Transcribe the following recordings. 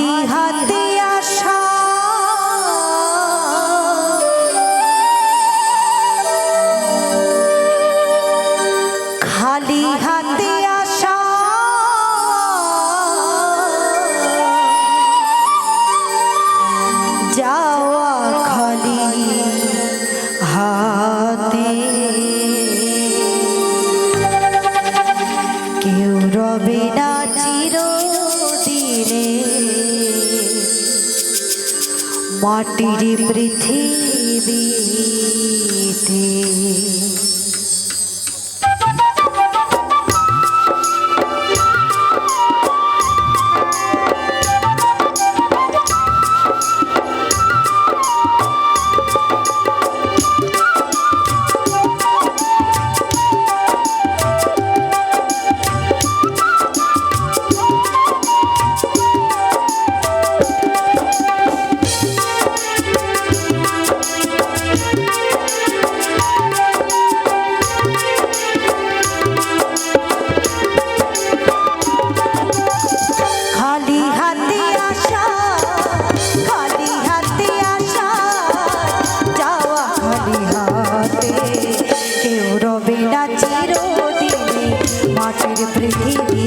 খালি হাতে মাটির পৃথিবী। পৃথিবী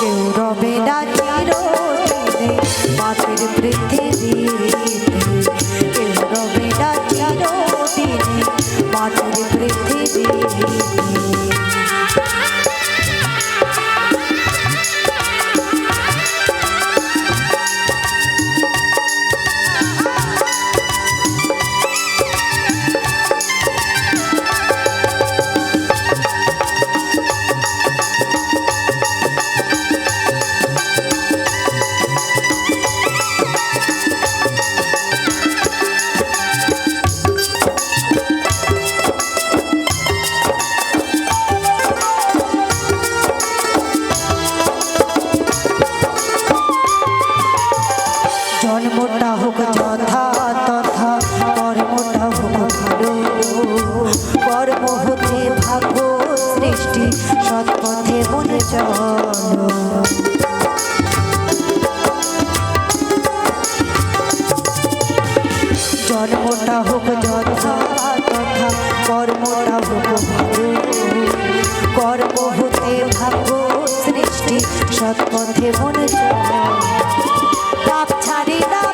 কেউ রবে না চিরদিনে মাছের পৃথিবীতে। কেউ রবে না চিরদিনে মাছের মিটে, সৎপথে বলে চলো। জন্মটা হোক যথা তথা, কর্মটা হোক ভালো। কর্ম হতে ভাগ্য সৃষ্টি, সৎপথে মনে চলো। ছাড়ি না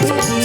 চিরদিনে মাটির পৃথিবী